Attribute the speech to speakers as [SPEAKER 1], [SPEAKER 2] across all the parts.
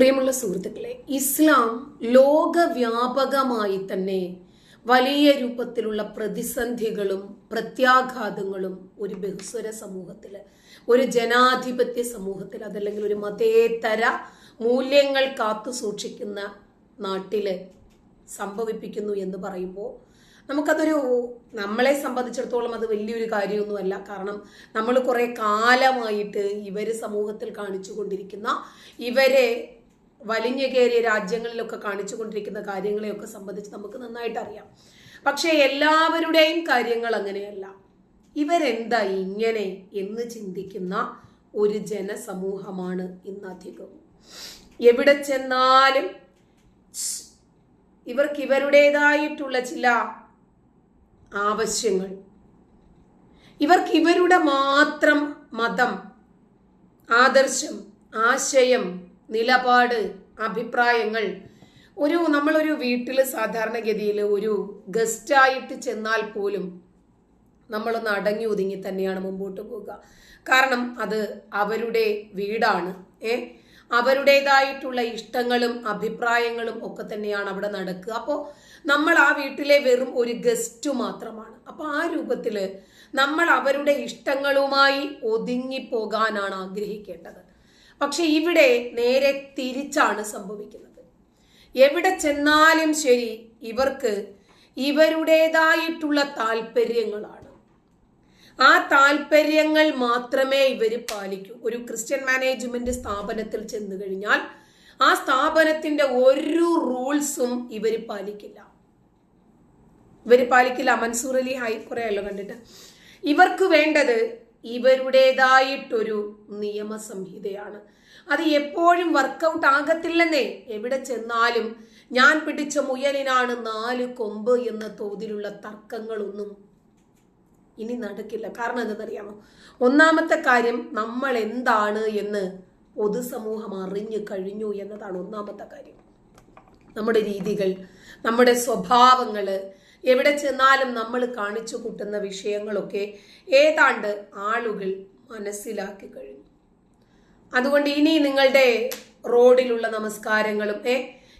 [SPEAKER 1] പ്രിയമുള്ള സുഹൃത്തുക്കളെ ഇസ്ലാം ലോകവ്യാപകമായി തന്നെ വലിയ രൂപത്തിലുള്ള പ്രതിസന്ധികളും പ്രത്യാഘാതങ്ങളും ഒരു ബഹുസ്വര സമൂഹത്തിൽ ഒരു ജനാധിപത്യ സമൂഹത്തിൽ അതല്ലെങ്കിൽ ഒരു മതേതര മൂല്യങ്ങൾ കാത്തു സൂക്ഷിക്കുന്ന നാട്ടിൽ സംഭവിപ്പിക്കുന്നു എന്ന് പറയുമ്പോൾ നമുക്കതൊരു നമ്മളെ സംബന്ധിച്ചിടത്തോളം അത് വലിയൊരു കാര്യമൊന്നുമല്ല. കാരണം നമ്മൾ കുറേ കാലമായിട്ട് ഇവർ സമൂഹത്തിൽ കാണിച്ചു കൊണ്ടിരിക്കുന്ന ഇവരെ വലിഞ്ഞു കയറിയ രാജ്യങ്ങളിലൊക്കെ കാണിച്ചു കൊണ്ടിരിക്കുന്ന കാര്യങ്ങളെയൊക്കെ സംബന്ധിച്ച് നമുക്ക് നന്നായിട്ട് അറിയാം. പക്ഷേ എല്ലാവരുടെയും കാര്യങ്ങൾ അങ്ങനെയല്ല. ഇവരെന്താ ഇങ്ങനെ എന്ന് ചിന്തിക്കുന്ന ഒരു ജനസമൂഹമാണ് ഇന്ന് അധികവും എവിടെ ചെന്നാലും ഇവർക്ക് ഇവരുടേതായിട്ടുള്ള ചില ആവശ്യങ്ങൾ. ഇവർക്ക് ഇവരുടെ മാത്രം മതം ആദർശം ആശയം നിലപാട് അഭിപ്രായങ്ങൾ. ഒരു നമ്മളൊരു വീട്ടിൽ സാധാരണഗതിയിൽ ഒരു ഗസ്റ്റായിട്ട് ചെന്നാൽ പോലും നമ്മളൊന്ന് അടങ്ങി ഒതുങ്ങി തന്നെയാണ് മുമ്പോട്ട് പോവുക. കാരണം അത് അവരുടെ വീടാണ്. ഏ? അവരുടേതായിട്ടുള്ള ഇഷ്ടങ്ങളും അഭിപ്രായങ്ങളും ഒക്കെ തന്നെയാണ് അവിടെ നടക്കുക. അപ്പോൾ നമ്മൾ ആ വീട്ടിലെ വെറും ഒരു ഗസ്റ്റ് മാത്രമാണ്. അപ്പോൾ ആ രൂപത്തിൽ നമ്മൾ അവരുടെ ഇഷ്ടങ്ങളുമായി ഒതുങ്ങിപ്പോകാനാണ് ആഗ്രഹിക്കേണ്ടത്. പക്ഷെ ഇവിടെ നേരെ തിരിച്ചാണ് സംഭവിക്കുന്നത്. എവിടെ ചെന്നാലും ശരി ഇവർക്ക് ഇവരുടേതായിട്ടുള്ള താല്പര്യങ്ങളാണ് ആ താല്പര്യങ്ങൾ മാത്രമേ ഇവർ പാലിക്കൂ. ഒരു ക്രിസ്ത്യൻ മാനേജ്മെന്റ് സ്ഥാപനത്തിൽ ചെന്നു കഴിഞ്ഞാൽ ആ സ്ഥാപനത്തിന്റെ ഒരു റൂൾസും ഇവർ പാലിക്കില്ല. ഇവർ പാലിക്കില്ല. മൻസൂർ അലി ഹൈ കുറെയല്ലോ കണ്ടിട്ട്. ഇവർക്ക് വേണ്ടത് ഇവരുടേതായിട്ടൊരു നിയമസംഹിതയാണ്. അത് എപ്പോഴും വർക്കൗട്ട് ആകത്തില്ലെന്നേ. എവിടെ ചെന്നാലും ഞാൻ പിടിച്ച മുയലിനാണ് നാല് കൊമ്പ് എന്ന തോതിലുള്ള തർക്കങ്ങളൊന്നും ഇനി നടക്കില്ല. കാരണം എന്തെന്നറിയാമോ ഒന്നാമത്തെ കാര്യം നമ്മൾ എന്താണ് എന്ന് പൊതുസമൂഹം അറിഞ്ഞു കഴിഞ്ഞു എന്നതാണ് ഒന്നാമത്തെ കാര്യം. നമ്മുടെ രീതികൾ നമ്മുടെ സ്വഭാവങ്ങൾ എവിടെ ചെന്നാലും നമ്മൾ കാണിച്ചു കൂട്ടുന്ന വിഷയങ്ങളൊക്കെ ഏതാണ്ട് ആളുകൾ മനസ്സിലാക്കി കഴിഞ്ഞു അതുകൊണ്ട് ഇനി നിങ്ങളുടെ റോഡിലുള്ള നമസ്കാരങ്ങളും ഏ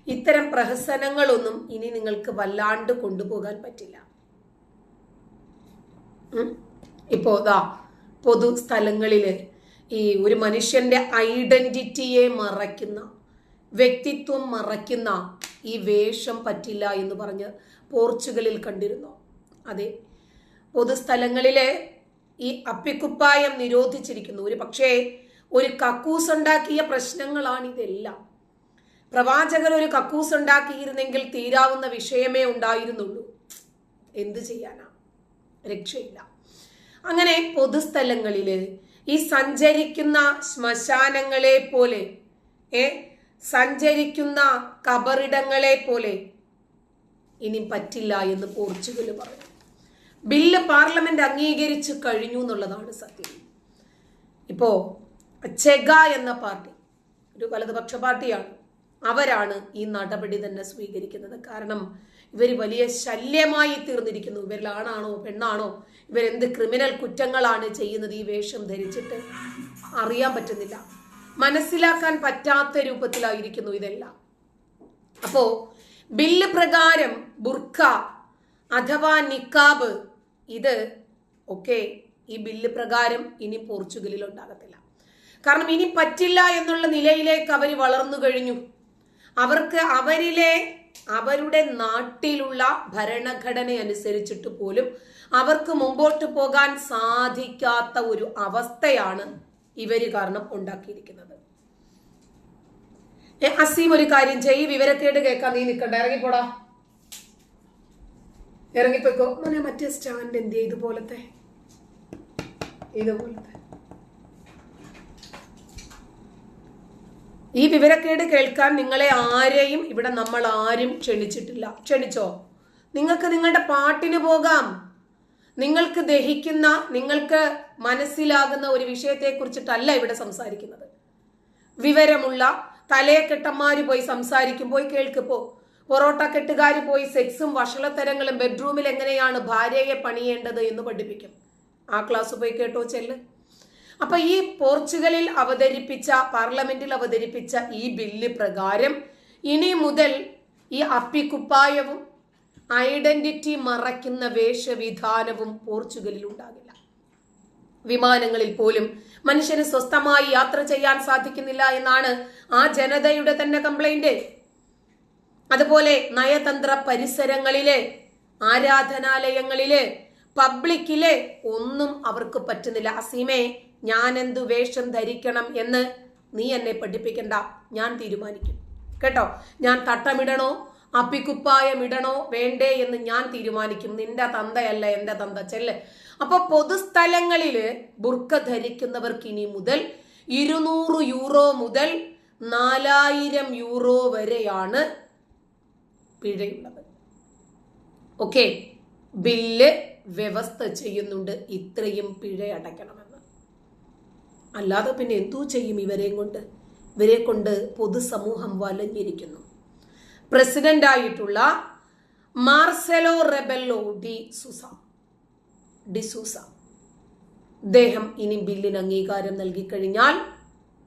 [SPEAKER 1] ഇത്തരം പ്രഹസനങ്ങളൊന്നും ഇനി നിങ്ങൾക്ക് വല്ലാണ്ട് കൊണ്ടുപോകാൻ പറ്റില്ല. ഇപ്പോ ദാ പൊതു സ്ഥലങ്ങളിൽ ഈ ഒരു മനുഷ്യന്റെ ഐഡന്റിറ്റിയെ മറയ്ക്കുന്ന വ്യക്തിത്വം മറയ്ക്കുന്ന ഈ വേഷം പറ്റില്ല എന്ന് പറഞ്ഞ് പോർച്ചുഗലിൽ കണ്ടിരുന്നു. അതെ പൊതുസ്ഥലങ്ങളിലെ ഈ അപ്പിക്കുപ്പായം നിരോധിച്ചിരിക്കുന്നു. ഒരു പക്ഷേ ഒരു കക്കൂസ് ഉണ്ടാക്കിയ പ്രശ്നങ്ങളാണ് ഇതെല്ലാം പ്രവാചകൻ ഒരു കക്കൂസ് ഉണ്ടാക്കിയിരുന്നെങ്കിൽ തീരാവുന്ന വിഷയമേ ഉണ്ടായിരുന്നുള്ളൂ. എന്തു ചെയ്യാനാ? രക്ഷയില്ല. അങ്ങനെ പൊതുസ്ഥലങ്ങളിൽ ഈ സഞ്ചരിക്കുന്ന ശ്മശാനങ്ങളെ പോലെ ഏ സഞ്ചരിക്കുന്ന കബറിടങ്ങളെ പോലെ. ഇനി പറ്റില്ല എന്ന് പോർച്ചുഗൽ പറഞ്ഞു ബില്ല് പാർലമെന്റ് അംഗീകരിച്ചു കഴിഞ്ഞു എന്നുള്ളതാണ് സത്യം. ഇപ്പോ ചെഗ എന്ന പാർട്ടി ഒരു വലതുപക്ഷ പാർട്ടിയാണ്. അവരാണ് ഈ നടപടി തന്നെ സ്വീകരിക്കുന്നത്. കാരണം ഇവർ വലിയ ശല്യമായി തീർന്നിരിക്കുന്നു. ഇവരിൽ ആണാണോ പെണ്ണാണോ ഇവരെന്ത് ക്രിമിനൽ കുറ്റങ്ങളാണ് ചെയ്യുന്നത് ഈ വേഷം ധരിച്ചിട്ട്? അറിയാൻ പറ്റുന്നില്ല. മനസ്സിലാക്കാൻ പറ്റാത്ത രൂപത്തിലായിരിക്കുന്നു ഇതെല്ലാം. അപ്പോ ബില്ല് പ്രകാരം ബുർഖ അഥവാ നിക്കാബ് ഇത് ഒക്കെ ഈ ബില്ല് പ്രകാരം ഇനി പോർച്ചുഗലിൽ ഉണ്ടാകത്തില്ല. കാരണം ഇനി പറ്റില്ല എന്നുള്ള നിലയിലേക്ക് അവർ വളർന്നു കഴിഞ്ഞു. അവർക്ക് അവരിലെ അവരുടെ നാട്ടിലുള്ള ഭരണഘടന അനുസരിച്ചിട്ട് പോലും അവർക്ക് മുമ്പോട്ട് പോകാൻ സാധിക്കാത്ത ഒരു അവസ്ഥയാണ് ഇവർ കാരണം ഉണ്ടാക്കിയിരിക്കുന്നത്. അസീം ഒരു കാര്യം ചെയ്യ് വിവരക്കേട് കേൾക്കാൻ നീ നിൽക്കണ്ട ഇറങ്ങിപ്പോടാ. ഇറങ്ങിപ്പോയിക്കോ. മോനെ മറ്റേ സ്റ്റാൻഡ് എന്ത് ഇതുപോലത്തെ. ഇതുപോലത്തെ. ഈ വിവരക്കേട് കേൾക്കാൻ നിങ്ങളെ ആരെയും ഇവിടെ നമ്മൾ ആരും ക്ഷണിച്ചിട്ടില്ല. ക്ഷണിച്ചോ? നിങ്ങൾക്ക് നിങ്ങളുടെ പാട്ടിന് പോകാം. നിങ്ങൾക്ക് ദഹിക്കുന്ന നിങ്ങൾക്ക് മനസ്സിലാകുന്ന ഒരു വിഷയത്തെ കുറിച്ചിട്ടല്ല ഇവിടെ സംസാരിക്കുന്നത്. വിവരമുള്ള തലയെക്കെട്ടന്മാര് പോയി സംസാരിക്കും പോയി കേൾക്കുമ്പോ പൊറോട്ട കെട്ടുകാർ പോയി സെക്സും വഷളത്തരങ്ങളും ബെഡ്റൂമിൽ എങ്ങനെയാണ് ഭാര്യയെ പണിയേണ്ടത് എന്ന് പഠിപ്പിക്കും. ആ ക്ലാസ് പോയി കേട്ടോ ചെല്ല്. അപ്പൊ ഈ പോർച്ചുഗലിൽ അവതരിപ്പിച്ച പാർലമെന്റിൽ അവതരിപ്പിച്ച ഈ ബില്ല് പ്രകാരം ഇനി മുതൽ ഈ അപ്പിക്കുപ്പായവും ഐഡന്റിറ്റി മറയ്ക്കുന്ന വേഷവിധാനവും പോർച്ചുഗലിൽ ഉണ്ടാകില്ല. വിമാനങ്ങളിൽ പോലും മനുഷ്യന് സ്വസ്ഥമായി യാത്ര ചെയ്യാൻ സാധിക്കുന്നില്ല എന്നാണ് ആ ജനതയുടെ തന്നെ കംപ്ലൈന്റ് അതുപോലെ നയതന്ത്ര പരിസരങ്ങളിലെ ആരാധനാലയങ്ങളിലെ പബ്ലിക്കിലെ ഒന്നും അവർക്ക് പറ്റുന്നില്ല. അസീമേ ഞാൻ എന്തു വേഷം ധരിക്കണം എന്ന് നീ എന്നെ പഠിപ്പിക്കണ്ട. ഞാൻ തീരുമാനിക്കും. കേട്ടോ? ഞാൻ തട്ടമിടണോ? അപ്പിക്കുപ്പായം ഇടണോ വേണ്ടേ എന്ന് ഞാൻ തീരുമാനിക്കും. നിന്റെ തന്തയല്ല എന്റെ തന്ത. ചെല്ല്. അപ്പൊ പൊതുസ്ഥലങ്ങളിൽ ബുർക്ക ധരിക്കുന്നവർക്ക് ഇനി മുതൽ ഇരുന്നൂറ് യൂറോ മുതൽ നാലായിരം യൂറോ വരെയാണ് പിഴയുള്ളത്. ഓക്കെ? ബില്ല് വ്യവസ്ഥ ചെയ്യുന്നുണ്ട്. ഇത്രയും പിഴ അടയ്ക്കണമെന്ന്. അല്ലാതെ പിന്നെ എന്തോ ചെയ്യും ഇവരെയും കൊണ്ട്? ഇവരെ കൊണ്ട് പൊതുസമൂഹം വലഞ്ഞിരിക്കുന്നു. പ്രസിഡന്റ് ആയിട്ടുള്ള Marcelo Rebelo de Sousa. De Sousa അദ്ദേഹം ഇനി ബില്ലിന് അംഗീകാരം നൽകിക്കഴിഞ്ഞാൽ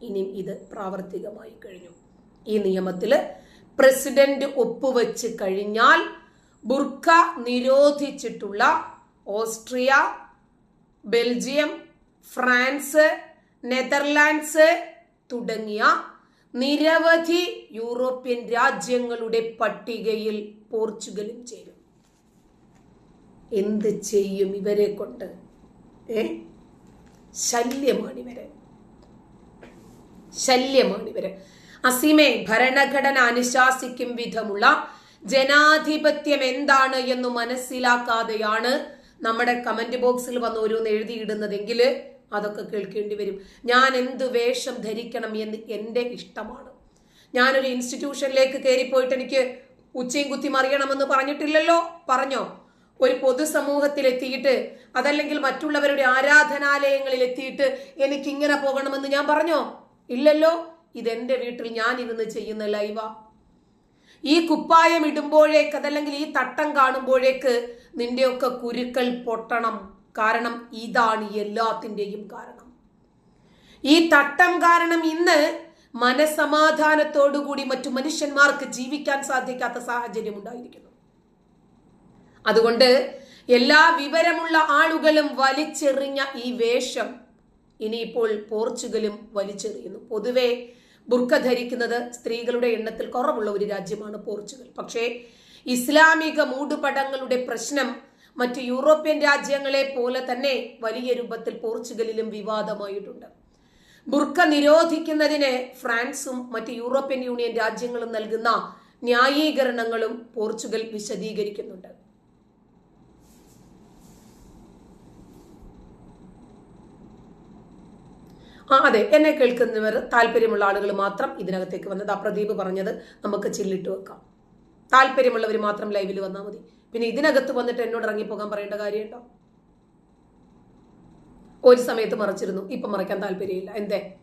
[SPEAKER 1] ഇനി ഇത് പ്രാവർത്തികമായി കഴിഞ്ഞു. ഈ നിയമത്തിൽ പ്രസിഡന്റ് ഒപ്പുവെച്ച് കഴിഞ്ഞാൽ ബുർഖ നിരോധിച്ചിട്ടുള്ള ഓസ്ട്രിയ ബെൽജിയം ഫ്രാൻസ് നെതർലാൻഡ്സ് തുടങ്ങിയ നിരവധി യൂറോപ്യൻ രാജ്യങ്ങളുടെ പട്ടികയിൽ പോർച്ചുഗലും ചേരും. എന്ത് ചെയ്യും ഇവരെ കൊണ്ട്? ഏ? ശല്യമാണ് ഇവരെ ശല്യമാണ് ഇവർ അസീമെ ഭരണഘടന അനുശാസിക്കും വിധമുള്ള ജനാധിപത്യം എന്താണ് എന്ന് മനസ്സിലാക്കാതെയാണ് നമ്മുടെ കമന്റ് ബോക്സിൽ വന്ന് ഓരോന്ന് എഴുതിയിടുന്നതെങ്കിൽ അതൊക്കെ കേൾക്കേണ്ടി വരും. ഞാൻ എന്ത് വേഷം ധരിക്കണം എന്ന് എന്റെ ഇഷ്ടമാണ്. ഞാനൊരു ഇൻസ്റ്റിറ്റ്യൂഷനിലേക്ക് കയറിപ്പോയിട്ട് എനിക്ക് ഉച്ചയും കുത്തി മറിയണമെന്ന് പറഞ്ഞിട്ടില്ലല്ലോ? പറഞ്ഞോ? ഒരു പൊതുസമൂഹത്തിൽ എത്തിയിട്ട് അതല്ലെങ്കിൽ മറ്റുള്ളവരുടെ ആരാധനാലയങ്ങളിൽ എത്തിയിട്ട് എനിക്ക് ഇങ്ങനെ പോകണമെന്ന് ഞാൻ പറഞ്ഞോ? ഇല്ലല്ലോ? ഇതെന്റെ വീട്ടിൽ ഞാൻ ഇരുന്ന് ചെയ്യുന്ന ലൈവ. ഈ കുപ്പായം ഇടുമ്പോഴേക്ക് അതല്ലെങ്കിൽ ഈ തട്ടം കാണുമ്പോഴേക്ക് നിന്റെയൊക്കെ കുരുക്കൾ പൊട്ടണം. കാരണം ഇതാണ് എല്ലാത്തിന്റെയും കാരണം. ഈ തട്ടം കാരണം ഇന്ന് മനസമാധാനത്തോടുകൂടി മറ്റു മനുഷ്യന്മാർക്ക് ജീവിക്കാൻ സാധിക്കാത്ത സാഹചര്യം ഉണ്ടായിരിക്കുന്നു. അതുകൊണ്ട് എല്ലാ വിവരമുള്ള ആളുകളും വലിച്ചെറിഞ്ഞ ഈ വേഷം ഇനിയിപ്പോൾ പോർച്ചുഗലും വലിച്ചെറിയുന്നു. പൊതുവെ ബുർക്ക ധരിക്കുന്നത് സ്ത്രീകളുടെ എണ്ണത്തിൽ കുറവുള്ള ഒരു രാജ്യമാണ് പോർച്ചുഗൽ. പക്ഷേ ഇസ്ലാമിക മൂടുപടങ്ങളുടെ പ്രശ്നം മറ്റ് യൂറോപ്യൻ രാജ്യങ്ങളെ പോലെ തന്നെ വലിയ രൂപത്തിൽ പോർച്ചുഗലിലും വിവാദമായിട്ടുണ്ട്. ബുർക്ക നിരോധിക്കുന്നതിന് ഫ്രാൻസും മറ്റ് യൂറോപ്യൻ യൂണിയൻ രാജ്യങ്ങളും നൽകുന്ന ന്യായീകരണങ്ങളും പോർച്ചുഗൽ വിശദീകരിക്കുന്നുണ്ട്. ആ അതെ എന്നെ കേൾക്കുന്നവർ താല്പര്യമുള്ള ആളുകൾ മാത്രം ഇതിനകത്തേക്ക് വന്നത്. ആ പ്രദീപ് പറഞ്ഞത് നമുക്ക് ചില്ലിട്ട് വെക്കാം. താല്പര്യമുള്ളവർ മാത്രം ലൈവിൽ വന്നാൽ മതി. പിന്നെ ഇതിനകത്ത് വന്നിട്ട് എന്നോട് ഇറങ്ങിപ്പോകാൻ പറയേണ്ട കാര്യമുണ്ടോ? ഒരു സമയത്ത് മറച്ചിരുന്നു. ഇപ്പം മറയ്ക്കാൻ താല്പര്യമില്ല. എന്തേ?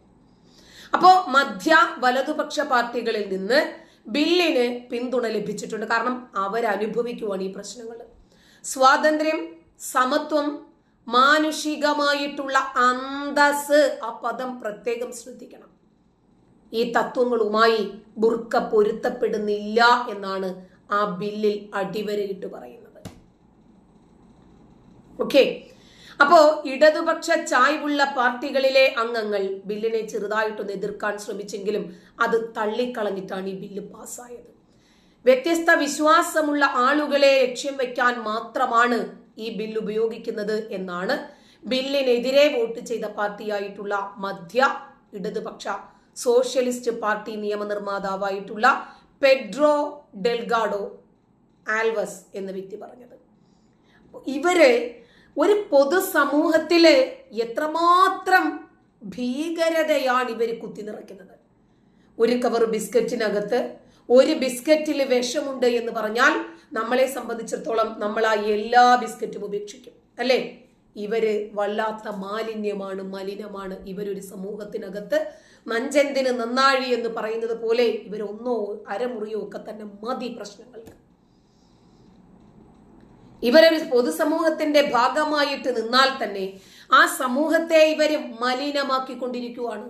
[SPEAKER 1] അപ്പോൾ മധ്യ വലതുപക്ഷ പാർട്ടികളിൽ നിന്ന് ബില്ലിന് പിന്തുണ ലഭിച്ചിട്ടുണ്ട്. കാരണം അവരനുഭവിക്കുവാണ് ഈ പ്രശ്നങ്ങൾ. സ്വാതന്ത്ര്യം സമത്വം മാനുഷികമായിട്ടുള്ള അന്തസ്. ആ പദം പ്രത്യേകം ശ്രദ്ധിക്കണം. ഈ തത്വങ്ങളുമായി ബുർക്ക പൊരുത്തപ്പെടുന്നില്ല എന്നാണ് ആ ബില്ലിൽ അടിവരയിട്ട് പറയുന്നത്. ഓക്കെ അപ്പോ ഇടതുപക്ഷ ചായ്വുള്ള പാർട്ടികളിലെ അംഗങ്ങൾ ബില്ലിനെ ചെറുതായിട്ടൊന്ന് എതിർക്കാൻ ശ്രമിച്ചെങ്കിലും അത് തള്ളിക്കളഞ്ഞിട്ടാണ് ഈ ബില്ല് പാസ്സായത്. വ്യത്യസ്ത വിശ്വാസമുള്ള ആളുകളെ ലക്ഷ്യം വയ്ക്കാൻ മാത്രമാണ് ഈ ബില്ല് ഉപയോഗിക്കുന്നത് എന്നാണ് ബില്ലിനെതിരെ വോട്ട് ചെയ്ത പാർട്ടിയായിട്ടുള്ള മധ്യ ഇടതുപക്ഷ സോഷ്യലിസ്റ്റ് പാർട്ടി നിയമനിർമ്മാതാവായിട്ടുള്ള പെഡ്രോ ഡെൽഗാഡോ ആൽവസ് എന്ന വ്യക്തി പറഞ്ഞത്. ഇവർ ഒരു പൊതുസമൂഹത്തിൽ എത്രമാത്രം ഭീകരതയാണ് ഇവർ കുത്തി നിറയ്ക്കുന്നത്. ഒരു കവർ ബിസ്ക്കറ്റിനകത്ത് ഒരു ബിസ്ക്കറ്റിൽ വിഷമുണ്ട് എന്ന് പറഞ്ഞാൽ നമ്മളെ സംബന്ധിച്ചിടത്തോളം നമ്മൾ ആ എല്ലാ ബിസ്ക്കറ്റും ഉപേക്ഷിക്കും അല്ലേ? ഇവർ വല്ലാത്ത മാലിന്യമാണ് മലിനമാണ് ഇവരൊരു സമൂഹത്തിനകത്ത് നഞ്ചെന്തിന് നന്നാഴി എന്ന് പറയുന്നത് പോലെ ഇവരൊന്നോ അരമുറിയോ ഒക്കെ തന്നെ മതി പ്രശ്നങ്ങൾക്ക് ഇവരൊരു പൊതുസമൂഹത്തിന്റെ ഭാഗമായിട്ട് നിന്നാൽ തന്നെ ആ സമൂഹത്തെ ഇവർ മലിനമാക്കിക്കൊണ്ടിരിക്കുകയാണ്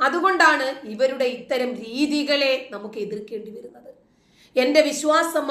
[SPEAKER 1] അതുകൊണ്ടാണ് ഇവരുടെ ഇത്തരം രീതികളെ നമുക്ക് എതിർക്കേണ്ടി വരുന്നത്. എന്റെ വിശ്വാസം